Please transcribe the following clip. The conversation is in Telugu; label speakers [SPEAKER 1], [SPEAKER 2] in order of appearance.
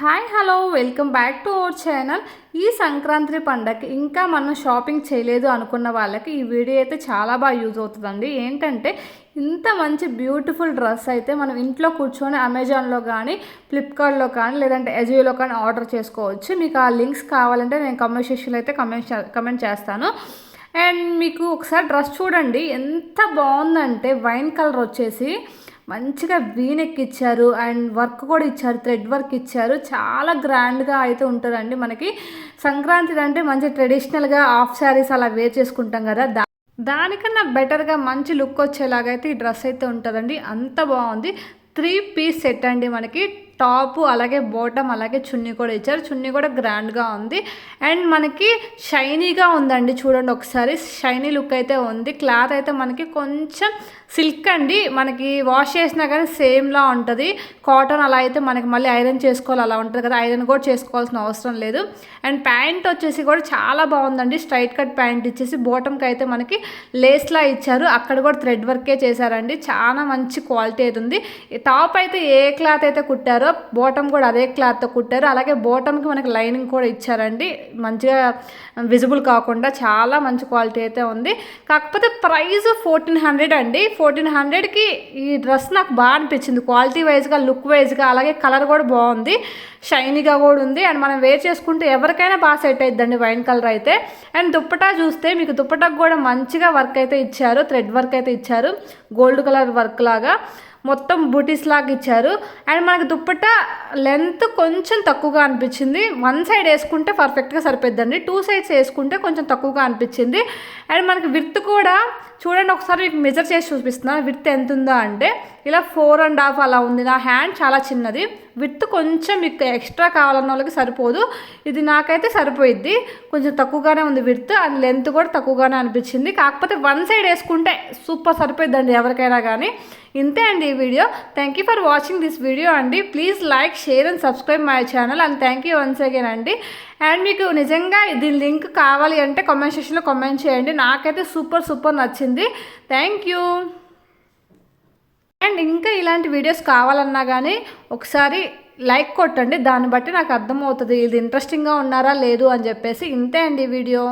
[SPEAKER 1] Hi hello welcome back to our channel. ఈ సంక్రాంతి పండగకి ఇంకా మనం షాపింగ్ చేయలేదు అనుకున్న వాళ్ళకి ఈ వీడియో అయితే చాలా బాగా యూజ్ అవుతుందండి. ఏంటంటే ఇంత మంచి బ్యూటిఫుల్ డ్రెస్ అయితే మనం ఇంట్లో కూర్చొని అమెజాన్లో కానీ ఫ్లిప్కార్ట్లో కానీ లేదంటే ఎజియోలో కానీ ఆర్డర్ చేసుకోవచ్చు. మీకు ఆ లింక్స్ కావాలంటే నేను కమెంట్ సెక్షన్లో అయితే కమెంట్ కమెంట్ చేస్తాను. అండ్ మీకు ఒకసారి డ్రెస్ చూడండి. ఎంత బాగుందంటే వైన్ కలర్ వచ్చేసి మంచిగా వీనెక్ ఇచ్చారు అండ్ వర్క్ కూడా ఇచ్చారు థ్రెడ్ వర్క్ ఇచ్చారు. చాలా గ్రాండ్గా అయితే ఉంటుందండి మనకి. సంక్రాంతి అంటే మంచి ట్రెడిషనల్గా హాఫ్ శారీస్ అలా వేర్ చేసుకుంటాం కదా. దా దానికన్నా బెటర్గా మంచి లుక్ వచ్చేలాగైతే ఈ డ్రెస్ అయితే ఉంటుందండి. అంత బాగుంది. త్రీ పీస్ సెట్ అండి మనకి. టాప్ అలాగే బాటమ్ అలాగే చున్నీ కూడా ఇచ్చారు. చున్నీ కూడా గ్రాండ్గా ఉంది. అండ్ మనకి షైనీగా ఉందండి చూడండి ఒకసారి. షైనీ లుక్ అయితే ఉంది. క్లాత్ అయితే మనకి కొంచెం సిల్క్ అండి. మనకి వాష్ చేసినా కానీ సేమ్లా ఉంటుంది. కాటన్ అలా అయితే మనకి మళ్ళీ ఐరన్ చేసుకోవాలి అలా ఉంటుంది కదా. ఐరన్ కూడా చేసుకోవాల్సిన అవసరం లేదు. అండ్ ప్యాంట్ వచ్చేసి కూడా చాలా బాగుందండి. స్ట్రైట్ కట్ ప్యాంట్ ఇచ్చేసి బోటంకి అయితే మనకి లేస్లా ఇచ్చారు. అక్కడ కూడా థ్రెడ్ వర్కే చేశారండి. చాలా మంచి క్వాలిటీ అయితే ఉంది. టాప్ అయితే ఏ క్లాత్ అయితే కుట్టారో బోటమ్ కూడా అదే క్లాత్తో కుట్టారు. అలాగే బోటమ్కి మనకి లైనింగ్ కూడా ఇచ్చారండి. మంచిగా uh, విజిబుల్ కాకుండా చాలా మంచి క్వాలిటీ అయితే ఉంది. కాకపోతే ప్రైస్ ఫోర్టీన్ హండ్రెడ్ అండి. ఫోర్టీన్ హండ్రెడ్కి ఈ డ్రెస్ నాకు బాగా అనిపించింది. క్వాలిటీ వైజ్గా లుక్ వైజ్గా అలాగే కలర్ కూడా బాగుంది. షైనీగా కూడా ఉంది. అండ్ మనం వేర్ చేసుకుంటే ఎవరికైనా బాగా సెట్ అయిద్దండి వైన్ కలర్ అయితే. అండ్ దుప్పటా చూస్తే మీకు దుప్పటాకు కూడా మంచిగా వర్క్ అయితే ఇచ్చారు. థ్రెడ్ వర్క్ అయితే ఇచ్చారు. గోల్డ్ కలర్ వర్క్ లాగా. మొత్తం బూటీస్ లాగా ఇచ్చారు. అండ్ మనకు దుప్పట లెంత్ కొంచెం తక్కువగా అనిపించింది. వన్ సైడ్ వేసుకుంటే పర్ఫెక్ట్గా సరిపోద్దండి టూ సైడ్స్ వేసుకుంటే కొంచెం తక్కువగా అనిపించింది. అండ్ మనకి విర్త్ కూడా చూడండి ఒకసారి మీకు మెజర్ చేసి చూపిస్తున్నాను విత్ ఎంత ఉందా అంటే ఇలా ఫోర్ అండ్ హాఫ్ అలా ఉంది. నా హ్యాండ్ చాలా చిన్నది. విత్ కొంచెం మీకు ఎక్స్ట్రా కావాలన్న వాళ్ళకి సరిపోదు. ఇది నాకైతే సరిపోయిద్ది. కొంచెం తక్కువగానే ఉంది విత్ అండ్ లెంత్ కూడా తక్కువగానే అనిపించింది. కాకపోతే వన్ సైడ్ వేసుకుంటే సూపర్ సరిపోయిద్దండి ఎవరికైనా కానీ ఇంతే అండి ఈ video. Thank you for watching this video అండి. Please like share and subscribe my channel and thank you once again అండి. అండ్ మీకు నిజంగా ఇది లింక్ కావాలి అంటే కామెంట్ సెక్షన్లో కామెంట్ చేయండి. నాకైతే సూపర్ సూపర్ నచ్చింది. థ్యాంక్ యూ అండ్ ఇంకా ఇలాంటి వీడియోస్ కావాలన్నా కానీ ఒకసారి లైక్ కొట్టండి. దాన్ని బట్టి నాకు అర్థమవుతుంది. ఇది ఇంట్రెస్టింగ్గా ఉన్నారా లేదు అని చెప్పేసి. ఇంతే అండి వీడియో.